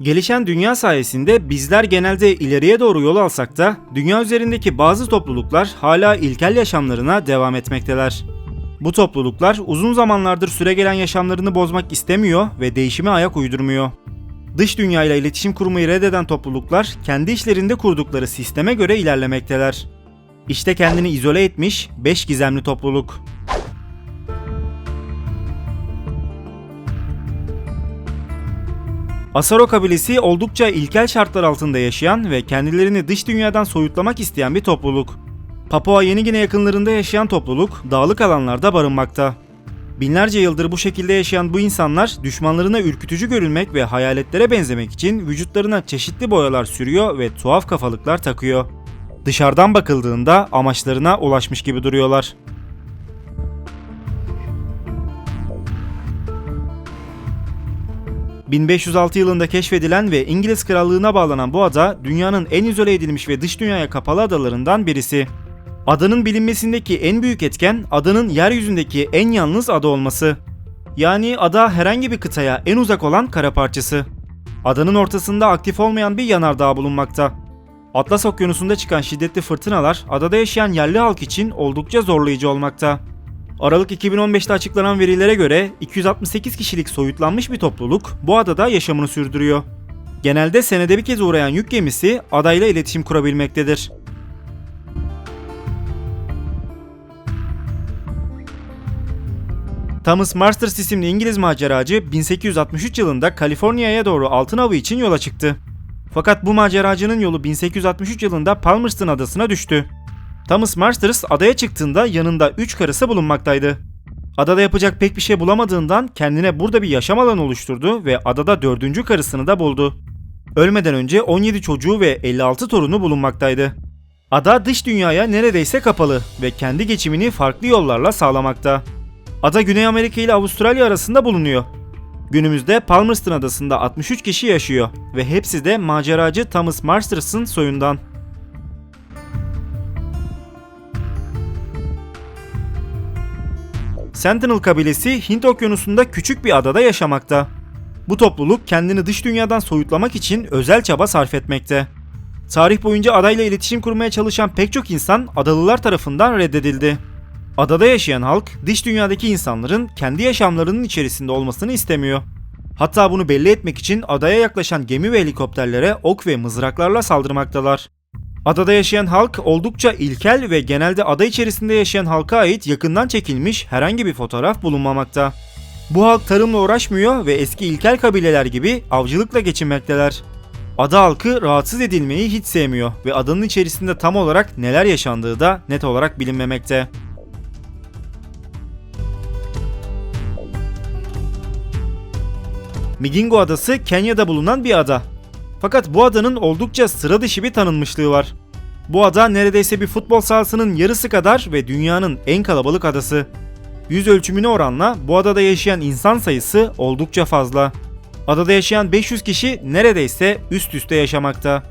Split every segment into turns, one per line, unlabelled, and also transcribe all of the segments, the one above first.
Gelişen dünya sayesinde bizler genelde ileriye doğru yol alsak da dünya üzerindeki bazı topluluklar hala ilkel yaşamlarına devam etmekteler. Bu topluluklar uzun zamanlardır süregelen yaşamlarını bozmak istemiyor ve değişime ayak uydurmuyor. Dış dünyayla iletişim kurmayı reddeden topluluklar kendi işlerinde kurdukları sisteme göre ilerlemekteler. İşte kendini izole etmiş 5 gizemli topluluk. Asaro kabilesi oldukça ilkel şartlar altında yaşayan ve kendilerini dış dünyadan soyutlamak isteyen bir topluluk. Papua Yeni Gine yakınlarında yaşayan topluluk dağlık alanlarda barınmakta. Binlerce yıldır bu şekilde yaşayan bu insanlar düşmanlarına ürkütücü görünmek ve hayaletlere benzemek için vücutlarına çeşitli boyalar sürüyor ve tuhaf kafalıklar takıyor. Dışarıdan bakıldığında amaçlarına ulaşmış gibi duruyorlar. ...1506 yılında keşfedilen ve İngiliz krallığına bağlanan bu ada... ...dünyanın en izole edilmiş ve dış dünyaya kapalı adalarından birisi. Adanın bilinmesindeki en büyük etken... ...adanın yeryüzündeki en yalnız ada olması. Yani ada herhangi bir kıtaya en uzak olan kara parçası. Adanın ortasında aktif olmayan bir yanardağ bulunmakta. Atlas Okyanusu'nda çıkan şiddetli fırtınalar adada yaşayan yerli halk için oldukça zorlayıcı olmakta. Aralık 2015'te açıklanan verilere göre 268 kişilik soyutlanmış bir topluluk bu adada yaşamını sürdürüyor. Genelde senede bir kez uğrayan yük gemisi adayla iletişim kurabilmektedir. Thomas Masters isimli İngiliz maceracı 1863 yılında Kaliforniya'ya doğru altın avı için yola çıktı. Fakat bu maceracının yolu 1863 yılında Palmerston adasına düştü. Thomas Masters adaya çıktığında yanında 3 karısı bulunmaktaydı. Adada yapacak pek bir şey bulamadığından kendine burada bir yaşam alanı oluşturdu ve adada dördüncü karısını da buldu. Ölmeden önce 17 çocuğu ve 56 torunu bulunmaktaydı. Ada dış dünyaya neredeyse kapalı ve kendi geçimini farklı yollarla sağlamakta. Ada Güney Amerika ile Avustralya arasında bulunuyor. Günümüzde Palmerston adasında 63 kişi yaşıyor ve hepsi de maceracı Thomas Masters'ın soyundan. Sentinel kabilesi Hint okyanusunda küçük bir adada yaşamakta. Bu topluluk kendini dış dünyadan soyutlamak için özel çaba sarf etmekte. Tarih boyunca adayla iletişim kurmaya çalışan pek çok insan adalılar tarafından reddedildi. Adada yaşayan halk dış dünyadaki insanların kendi yaşamlarının içerisinde olmasını istemiyor. Hatta bunu belli etmek için adaya yaklaşan gemi ve helikopterlere ok ve mızraklarla saldırmaktalar. Adada yaşayan halk oldukça ilkel ve genelde ada içerisinde yaşayan halka ait yakından çekilmiş herhangi bir fotoğraf bulunmamakta. Bu halk tarımla uğraşmıyor ve eski ilkel kabileler gibi avcılıkla geçinmekteler. Ada halkı rahatsız edilmeyi hiç sevmiyor ve adanın içerisinde tam olarak neler yaşandığı da net olarak bilinmemekte. Migingo Adası Kenya'da bulunan bir ada. Fakat bu adanın oldukça sıra dışı bir tanınmışlığı var. Bu ada neredeyse bir futbol sahasının yarısı kadar ve dünyanın en kalabalık adası. Yüz ölçümüne oranla bu adada yaşayan insan sayısı oldukça fazla. Adada yaşayan 500 kişi neredeyse üst üste yaşamakta.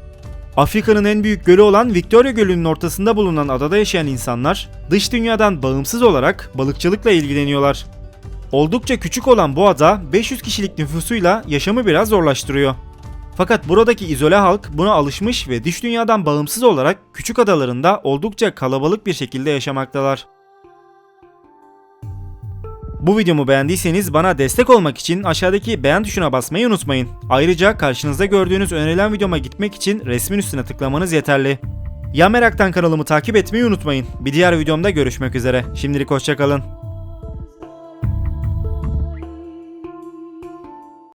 Afrika'nın en büyük gölü olan Victoria Gölü'nün ortasında bulunan adada yaşayan insanlar dış dünyadan bağımsız olarak balıkçılıkla ilgileniyorlar. Oldukça küçük olan bu ada 500 kişilik nüfusuyla yaşamı biraz zorlaştırıyor. Fakat buradaki izole halk buna alışmış ve dış dünyadan bağımsız olarak küçük adalarında oldukça kalabalık bir şekilde yaşamaktalar. Bu videomu beğendiyseniz bana destek olmak için aşağıdaki beğen tuşuna basmayı unutmayın. Ayrıca karşınızda gördüğünüz önerilen videoma gitmek için resmin üstüne tıklamanız yeterli. Ya Merak'tan kanalımı takip etmeyi unutmayın. Bir diğer videomda görüşmek üzere. Şimdilik hoşçakalın.